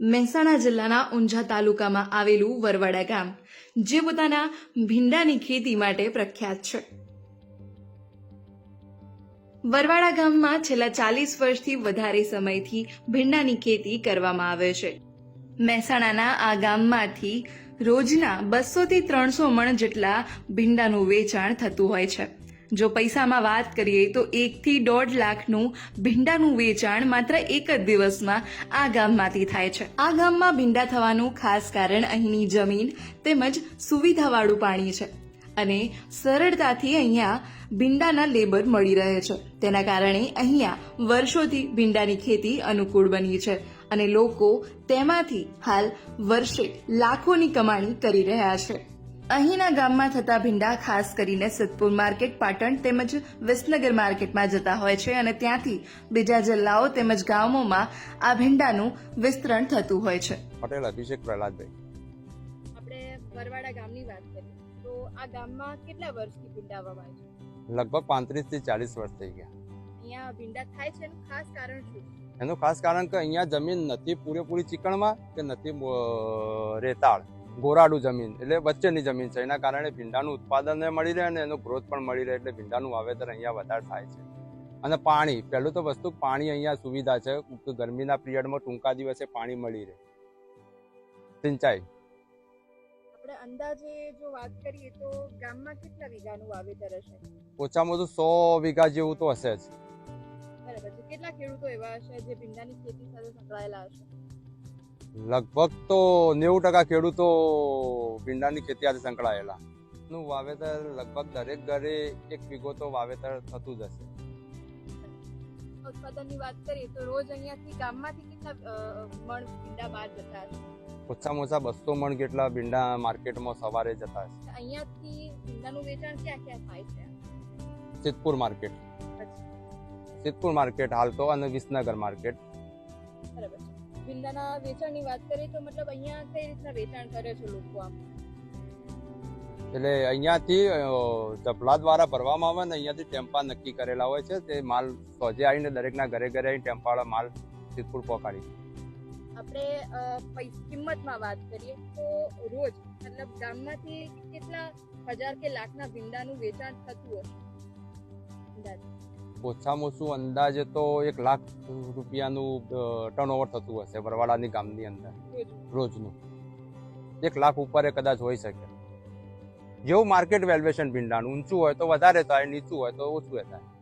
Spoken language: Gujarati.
મહેસાણા જિલ્લાના ઊંઝા તાલુકામાં આવેલું વરવાડા ગામ, જે પોતાના ભીંડાની ખેતી માટે પ્રખ્યાત છે. વરવાડા ગામમાં છેલ્લા ચાલીસ વર્ષથી વધારે સમયથી ભીંડાની ખેતી કરવામાં આવે છે. મહેસાણાના આ ગામમાંથી રોજના બસોથી ત્રણસો મણ જેટલા ભીંડાનું વેચાણ થતું હોય છે. જો પૈસામાં વાત કરીએ તો એકથી દોઢ લાખનું ભીંડાનું વેચાણ માત્ર એક જ દિવસમાં આ ગામમાંથી થાય છે. આ ગામમાં ભીંડા થવાનું ખાસ કારણ અહીંની જમીન તેમજ સુવિધાવાળું પાણી છે અને સરળતાથી અહીંયા ભીંડાના લેબર મળી રહે છે. તેના કારણે અહીંયા વર્ષોથી ભીંડાની ખેતી અનુકૂળ બની છે અને લોકો તેમાંથી હાલ વર્ષે લાખોની કમાણી કરી રહ્યા છે. અહીંના ગામમાં થતા ભીંડા ખાસ કરીને સિદ્ધપુર માર્કેટ પાટણ તેમજ વિસનગર માર્કેટમાં જતા હોય છે અને ત્યાંથી બીજા જિલ્લાઓ તેમજ ગામોમાં આ ભીંડાનું વિસ્તરણ થતું હોય છે. પટેલ અભિષેક પ્રહલાદભાઈ. આપણે બરવાડા ગામની વાત કરીએ તો આ ગામમાં કેટલા વર્ષથી ભીંડા વવાય છે? લગભગ પાંત્રીસથી ચાલીસ વર્ષ થઈ ગયા. અહીંયા ભીંડા થાય છે એનું ખાસ કારણ શું? છે? એનું ખાસ કારણ કે અહીંયા જમીન નથી પૂરેપૂરી ચીકણમાં કે નથી રેતાળ. ગોરાડું જમીન એટલે વચ્ચેની જમીન છે. એના કારણે ભીંડાનું ઉત્પાદન મળી રહે અને એનો ગ્રોથ પણ મળી રહે એટલે ભીંડાનું વાવેતર અહીંયા વધારે થાય છે. અને પાણી પહેલું તો વસ્તુ પાણી અહીંયા સુવિધા છે. ગરમીના પિરિયડમાં ટૂંકા દિવસે પાણી મળી રહે. સિંચાઈ. આપણે અંદાજે જો વાત કરીએ તો ગામમાં કેટલા વીઘાનું વાવેતર હશે? ઓછામાં ઓછું સો વીઘા જેવું તો હશે જ. બરાબર છે. કેટલા ખેડૂતો એવા હશે જે ભીંડાની ખેતી સાથે સંકળાયેલા હશે? લગભગ તો નેવું ટકા ખેડૂતો ભીંડાની ખેતી સાથે સંકળાયેલા. નું વાવેતર લગભગ દરેક ઘરે એક વીઘો તો વાવેતર થતું જ હશે. ઉત્પાદનની વાત કરીએ તો રોજ અહીંયાથી ગામમાંથી કેટલા મણ ભીંડા બહાર જતા હશે? ઓછામાં ઓછા બસો મણ જેટલા ભીંડા માર્કેટમાં સવારે જતા હશે. અહીંયાથી ભીંડાનું વેચાણ ક્યાં ક્યાં થાય છે? સિદ્ધપુર માર્કેટ. સિદ્ધપુર માર્કેટ હાલ તો અને વિસનગર માર્કેટ. બરાબર ભીંડાના વેચાણની વાત કરીએ તો મતલબ અહીંયા કઈ રીતના વેચાણ કરે છે લોકો આમ? એટલે અહીંયાથી અ, દ્વારા ભરવામાં આવે ને અહીંયાથી ટેમ્પા નક્કી કરેલા હોય છે. તે માલ સોજે આવીને દરેકના ઘરે ઘરે આવીને ટેમ્પાવાળા માલ સીધપુર પહોંચાડી આપણે કિંમતમાં વાત કરીએ તો રોજ મતલબ ગામમાંથી કેટલા હજાર કે લાખના ભીંડાનું વેચાણ થતું હશે? અંદાજે. ઓછામાં ઓછું અંદાજે તો એક લાખ રૂપિયાનું ટર્ન ઓવર થતું હશે વરવાડાની ગામની અંદર, રોજનું. એક લાખ ઉપર એ કદાચ હોઈ શકે. જેવું માર્કેટ વેલ્યુએશન ભીંડાનું ઊંચું હોય તો વધારે થાય, નીચું હોય તો ઓછું થાય.